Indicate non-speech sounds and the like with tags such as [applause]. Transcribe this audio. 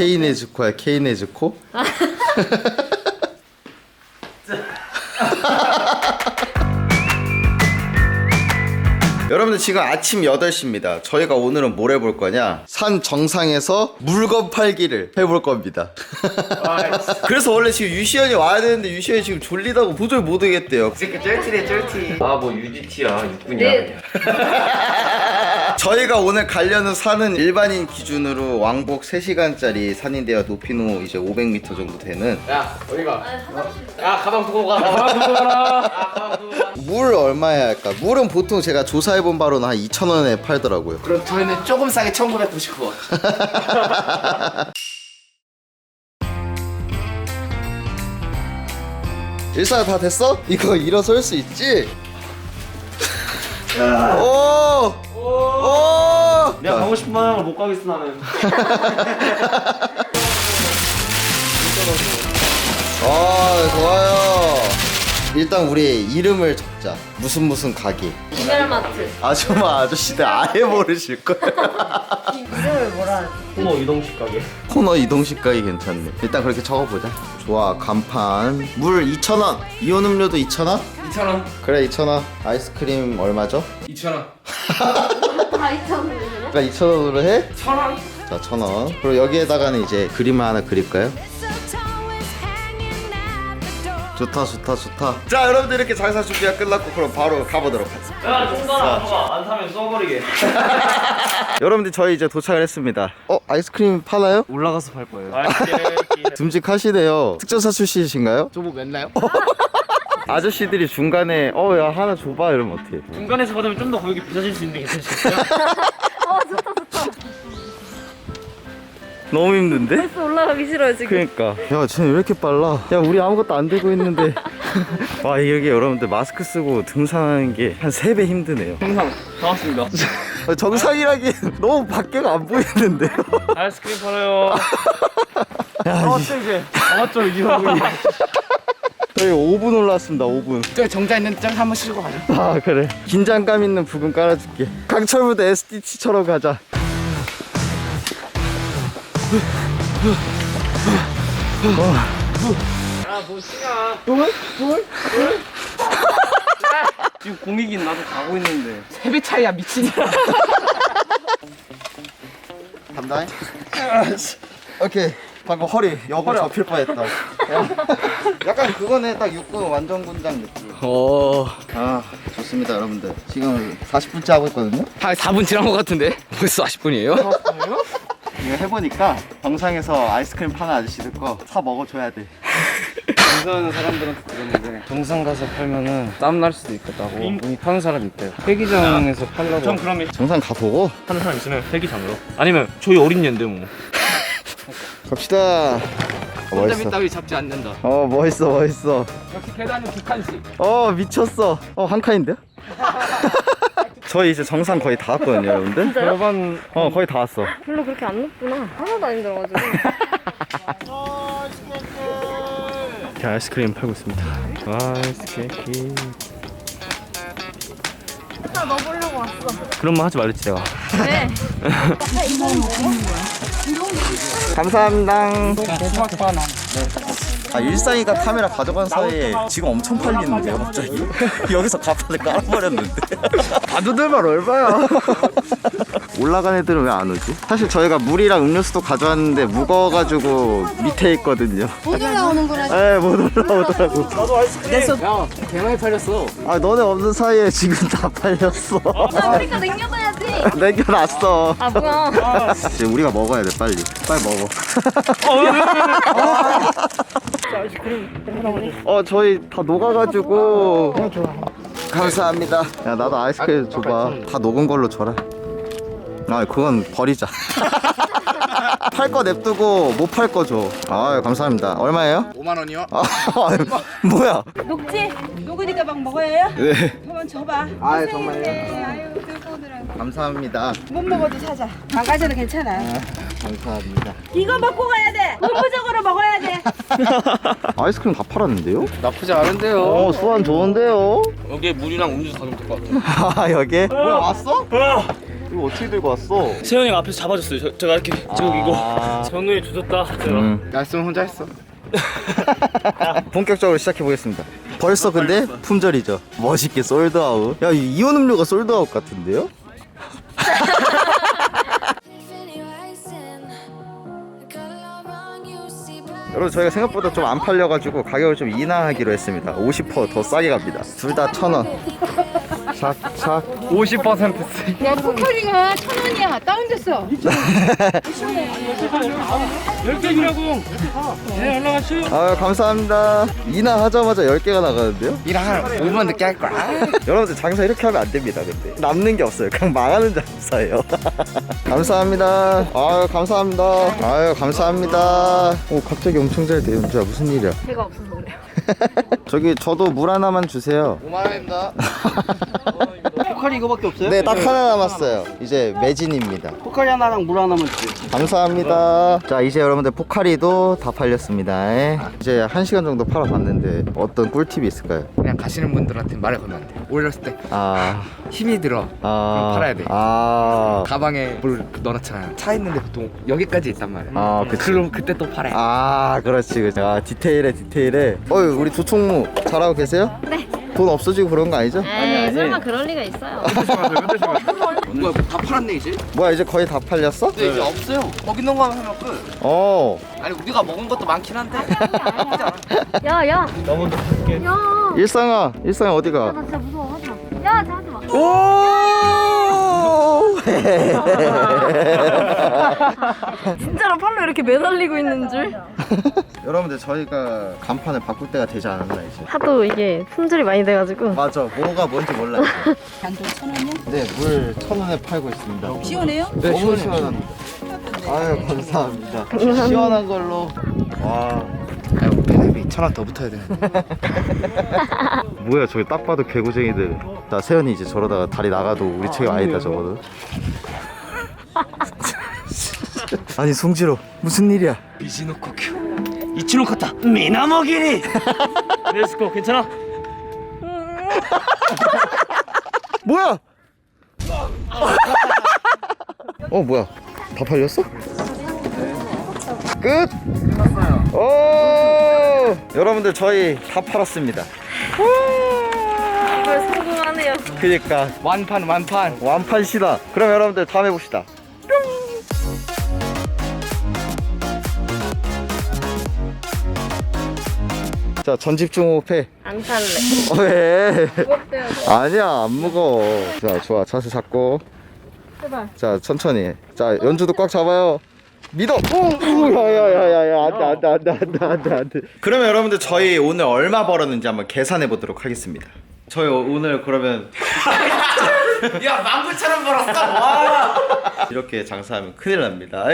케이네즈코야 케이네즈코? [laughs] 여러분들 지금 아침 8시입니다. 저희가 오늘은 뭘 해볼 거냐? 산 정상에서 물건 팔기를 해볼 겁니다. [laughs] 그래서 원래 지금 유시연이 와야 되는데 유시연이 지금 졸리다고 도저히 못 오겠대요. 새끼 쩔티래 쩔티 아 뭐 UDT야 육군이야 네. [laughs] 저희가 오늘 가려는 산은 일반인 기준으로 왕복 3시간짜리 산인데요. 높이는 이제 500m 정도 되는 야 어디 가 야 가방 두고 가 가방 두고 가라 야 가방 두고 가 물 얼마야 할까? 물은 보통 제가 조사해본 바로는 한 2,000원에 팔더라고요. 그럼 저희는 조금 싸게 1999원 [laughs] 일사가 다 됐어? 이거 일어설 수 있지? 오! 오! 내가 가고 싶은 방향을 못 가겠어 나는 [laughs] 아, 좋아요. 일단 우리 이름을 적자. 무슨 무슨 가게. 이별마트. 아줌마 아저씨들 아예 모르실 거야. 이름을 뭐라 하지? 코너 이동식 가게 코너 이동식 가게 괜찮네. 일단 그렇게 적어보자. 좋아, 간판. 물 2,000원. 이온 음료도 2,000원? 2,000원 그래, 2,000원. 아이스크림 얼마죠? 2,000원 다 있었는 데. 그러니까 2,000원으로 해? 1,000원 자, 1,000원. 그리고 여기에다가는 이제 그림 하나 그릴까요? 좋다, 좋다, 좋다. 자, 여러분들 이렇게 장사 준비가 끝났고 그럼 바로 가보도록 하겠습니다. 야 총선아 봐봐 안 타면 쏘버리게 [laughs] 여러분들 저희 이제 도착을 했습니다. 어, 아이스크림 파나요? 올라가서 팔 거예요 아 [laughs] 듬직하시네요. 특전사 출신이신가요? 저뭐 맺나요? [laughs] 아저씨들이 중간에 어, 야, 하나 줘봐 이러면 어떡해. 중간에서 받으면 좀 더 가격이 비싸질 수 있는데 괜찮으실까요? 어좋 너무 힘든데? 벌써 올라가기 싫어요 지금. 그러니까. 야 쟤는 왜 이렇게 빨라? 야 우리 아무것도 안 들고 있는데. [laughs] 와 이게 여러분들 마스크 쓰고 등산하는 게 한 3배 힘드네요. 항상 다 왔습니다. 정상이라기엔 너무 밖에가 안 보이는데요? [laughs] 아이스크림 팔아요. 야 나왔죠 이제? 나왔죠 이 형이 저희 5분 올라왔습니다 5분. 저 정자 있는 점 한번 씻고 가자. 아 그래. 긴장감 있는 부분 깔아줄게. 강철부대 SDT처럼 가자 야뭐 시간 지금 공익인 나도 가고 있는데. 세배 차이야 미친이야 간다. 오케이. 방금 허리 여보 접힐 뻔했다. 약간 그거네 딱 육군 완전 군장 느낌. 어... 아 좋습니다 여러분들. 지금 40분째 하고 있거든요. 한 4분 지난 것 같은데? 벌써 40분이에요? 이거 해보니까 정상에서 아이스크림 파는 아저씨들 거 사 먹어줘야 돼. 등산하는 사람들한테 들었는데 정상 가서 팔면은 땀 날 수도 있겠다고 돈이 파는 사람이 있대요. 폐기장에서 팔라고. 전 그럼 정상 가보고 하는 사람 있으면 폐기장으로? 아니면 저희 어린 얘인데 뭐. 갑시다. 어, 손잡이 멋있어 따위 잡지 않는다. 어 멋있어 멋있어. 역시 계단은 기칸식 어 미쳤어. 어 한 칸인데요? 저희 이제 정상 거의 다 왔거든요 여러분들 절반 어 거의 다 왔어 별로 그렇게 안 높구나. 하나도 안 힘들어가지고. [laughs] 이렇게 아이스크림 팔고 있습니다 아이스크림 나 넣어보려고 왔어. 그런 말 하지 말랬지 내가 네. [laughs] 감사합니다 아 일상이가 카메라 가져간 사이에 지금 엄청 팔리는데요 갑자기? [laughs] 여기서 가판을 깔아버렸는데. [laughs] 아두들만 얼마야. [laughs] 올라간 애들은 왜 안 오지? 사실 저희가 물이랑 음료수도 가져왔는데 무거워가지고 밑에 있거든요. 못 올라오는구나. 네못 올라오더라고. 야 개많이 팔렸어. 아 너네 없는 사이에 지금 다 팔렸어. 나 우리가 남겨둬 야지. 남겨놨어 아 뭐야? 이제 우리가 먹어야 돼 빨리 빨리 먹어 어 저희 다 녹아가지고 감사합니다 야 나도 아이스크림 줘봐 다 녹은 걸로 줘라 아 그건 버리자 [laughs] 팔 거 냅두고 못 팔 거 줘. 아 감사합니다. 얼마예요? 5만 원이요? 아 [laughs] 뭐야? 녹지? 녹으니까 막 먹어야 해요? 네 한번 줘봐. 아 정말요? 네, 아유 오느라고. 감사합니다. 못 먹어도 사자. 안 가져도 괜찮아. 감사합니다. 이거 먹고 가야 돼. 의무적으로 먹어야 돼. [laughs] 아이스크림 다 팔았는데요? 나쁘지 않은데요 어 수완 좋은데요? 여기에 물이랑 음료수 될것 같아 [laughs] 아 여기? 뭐야 왔어? 이거 어떻게 들고 왔어? 세현이가 앞에서 잡아줬어요. 저, 제가 이렇게 지금 이거 [laughs] 정우이 조졌다. 제가. 음. 말씀 혼자 했어. 본격적으로 시작해 보겠습니다. 벌써 근데 품절이죠. 멋있게 솔드아웃. 야, 이 이온 음료가 솔드아웃 같은데요? 여러분 저희가 생각보다 좀 안 팔려가지고 가격을 좀 인하하기로 했습니다. 50%더 싸게 갑니다. 둘 다 천 원. 착착. 50% 수익. 야 포카리가 천 원이야 다운됐어 [laughs] 10개 주라고. 네, 올라가시오. 아유 감사합니다. 인하하자마자 10개가 나가는데요? 일한 5분 늦게 할 거야. 여러분들 장사 이렇게 하면 안 됩니다. 근데 남는 게 없어요. 그냥 망하는 장사예요. [laughs] 감사합니다. 아유 감사합니다. 아유 감사합니다. 오 갑자기 엄청 잘 돼. 연주야 무슨 일이야? 배가 없어서 그래요 [laughs] 저기 저도 물 하나만 주세요. 5만 원입니다. 포카리 이거밖에 없어요? 네 딱 하나 남았어요. 이제 매진입니다. 포카리 하나랑 물 하나만 주세요. 감사합니다. 자 이제 여러분들 포카리도 다 팔렸습니다. 이제 한 시간 정도 팔아봤는데 어떤 꿀팁이 있을까요? 그냥 가시는 분들한테 말을 걸면 안 돼. 올렸을 때 아, 힘이 들어. 아, 그럼 팔아야 돼. 아, 가방에 물 넣어놨잖아요. 차 있는데 보통 여기까지 있단 말이야. 아, 그치. 그럼 그때 또 팔아요. 아, 그렇지, 그렇지. 아, 디테일에 디테일에. 어유, 우리 조총무 잘하고 계세요? 네. 돈 없어지고 그런 거 아니죠? 에이 설마 그럴 리가 있어요 뭐야 다 팔았네 이제? 뭐야, 이제 거의 다 팔렸어? 근데 이제 없어요. 거기 있는 거만 하면 끝. 어. 아니 우리가 먹은 것도 많긴 한데. 야야 야 일상아, 일상아 어디가? 나 진짜 무서워 하지마 야 하지마 오! [laughs] 진짜로 팔로 이렇게 매달리고 있는 줄 여러분들 저희가 간판을 바꿀 때가 되지 않았나 이제? 하도 이게 품질이 많이 돼가지고 맞아, 뭐가 뭔지 몰라요. 단돈 천 원이요? 네, 물 천 원에 팔고 있습니다. 시원해요? 네, 너무 시원합니다. 아유, 감사합니다. 시원한 걸로. 와. 천원 더 붙어야 되는데. [laughs] 뭐야 저기 딱 봐도 개구쟁이들 나 세연이 이제 저러다가 다리 나가도 우리 책임 아니다 적어도 [laughs] 아니 송지로 무슨 일이야 미지노코 큐. 이치노 카타. 미나모기리. 레스코 괜찮아? 뭐야 [laughs] 어 뭐야 다 팔렸어? 끝! 오! 여러분들 저희 다 팔았습니다. 정말 성공하네요. 그니까. 완판 완판. 완판 시다. 그럼 여러분들 다음에 봅시다. 자 전집중 호흡해. 안 살래. 어, 왜? 무겁대요. 아니야 안 무거워. 자 좋아. 자세 잡고. 제발. 자 천천히. 자 연주도 꽉 잡아요 믿어 오야야야야야 안돼 안돼 안돼 안돼 안돼 안돼 그러면 여러분들 저희 오늘 얼마 벌었는지 한번 계산해 보도록 하겠습니다 저희 오늘 그러면 [laughs] 야, 망구처럼 벌었어. 와. 이렇게 장사하면 큰일 납니다